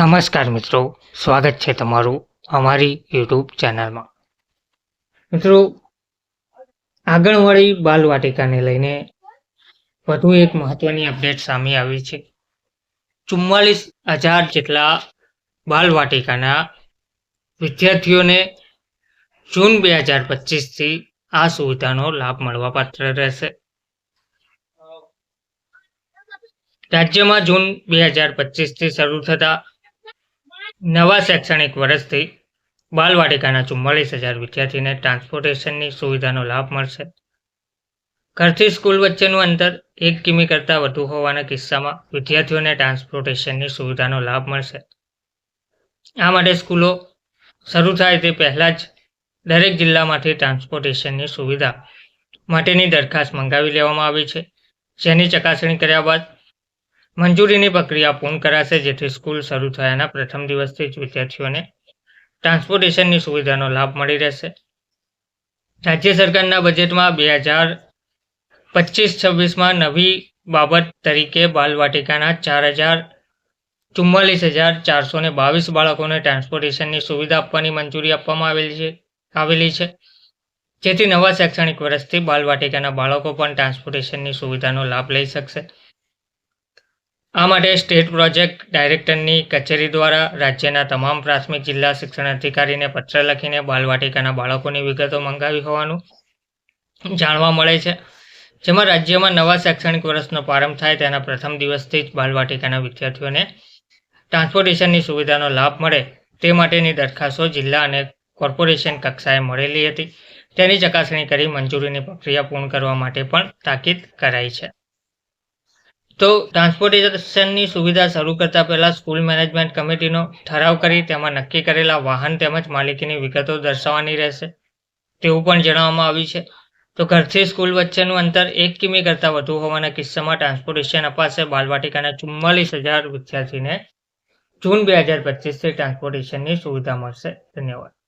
નમસ્કાર મિત્રો, સ્વાગત છે તમારું અમારી યુટ્યુબ ચેનલમાં. મિત્રો, આંગણવાડી બાલવાટિકાને લઈને વધુ એક મહત્વની અપડેટ સામે આવી છે. ચુમ્માલીસ હજાર જેટલા બાલવાટિકાના વિદ્યાર્થીઓને જૂન બે હજાર પચીસથી આ સુવિધાનો લાભ મળવાપાત્ર રહેશે. રાજ્યમાં જૂન બે હજાર પચીસથી શરૂ થતા નવા શૈક્ષણિક વર્ષથી બાલવાટિકાના ચુમ્માલીસ હજાર વિદ્યાર્થીને ટ્રાન્સપોર્ટેશનની સુવિધાનો લાભ મળશે. ઘરથી સ્કૂલ વચ્ચેનું અંતર એક કિમી કરતાં વધુ હોવાના કિસ્સામાં વિદ્યાર્થીઓને ટ્રાન્સપોર્ટેશનની સુવિધાનો લાભ મળશે. આ માટે સ્કૂલો શરૂ થાય તે પહેલાં જ દરેક જિલ્લામાંથી ટ્રાન્સપોર્ટેશનની સુવિધા માટેની દરખાસ્ત મંગાવી લેવામાં આવી છે. જેની ચકાસણી કર્યા બાદ મંજૂરીની પ્રક્રિયા પૂર્ણ કરાશે, જેથી સ્કૂલ શરૂ થયાના પ્રથમ દિવસથી જ વિદ્યાર્થીઓને ટ્રાન્સપોર્ટેશનની સુવિધાનો લાભ મળી રહેશે. રાજ્ય સરકારના બજેટમાં બે હજાર પચીસ છવ્વીસમાં નવી બાબત તરીકે બાલવાટિકાના ચાર હજાર ચુમ્માલીસ હજાર ચારસો ને બાવીસ બાળકોને ટ્રાન્સપોર્ટેશનની સુવિધા આપવાની મંજૂરી આપવામાં આવેલી છે આવેલી છે. જેથી નવા શૈક્ષણિક વર્ષથી બાલવાટિકાના બાળકો પણ ટ્રાન્સપોર્ટેશનની સુવિધાનો લાભ લઈ શકશે. આ માટે સ્ટેટ પ્રોજેક્ટ ડાયરેક્ટરની કચેરી દ્વારા રાજ્યના તમામ પ્રાથમિક જિલ્લા શિક્ષણ અધિકારીને પત્ર લખીને બાલવાટિકાના બાળકોની વિગતો મંગાવી હોવાનું જાણવા મળે છે. જેમાં રાજ્યમાં નવા શૈક્ષણિક વર્ષનો પ્રારંભ થાય તેના પ્રથમ દિવસથી જ બાલવાટિકાના વિદ્યાર્થીઓને ટ્રાન્સપોર્ટેશનની સુવિધાનો લાભ મળે તે માટેની દરખાસ્તો જિલ્લા અને કોર્પોરેશન કક્ષાએ મળેલી હતી. તેની ચકાસણી કરી મંજૂરીની પ્રક્રિયા પૂર્ણ કરવા માટે પણ તાકીદ કરાઈ છે. તો ટ્રાન્સપોર્ટેશનની સુવિધા શરૂ કરતા પહેલા સ્કૂલ મેનેજમેન્ટ કમિટીનો ઠરાવ કરી તેમાં નક્કી કરેલા વાહન તેમજ માલિકીની વિગતો દર્શાવવાની રહેશે. તેવું પણ જણાવવામાં આવ્યું છે. તો ઘરથી સ્કૂલ વચ્ચેનું અંતર એક કિમી કરતાં વધુ હોવાના કિસ્સામાં ટ્રાન્સપોર્ટેશન અપાશે બાલવાટિકાના ચુમ્માલીસ હજાર વિદ્યાર્થીને જૂન બે હજાર પચીસથી ટ્રાન્સપોર્ટેશનની સુવિધા મળશે. ધન્યવાદ.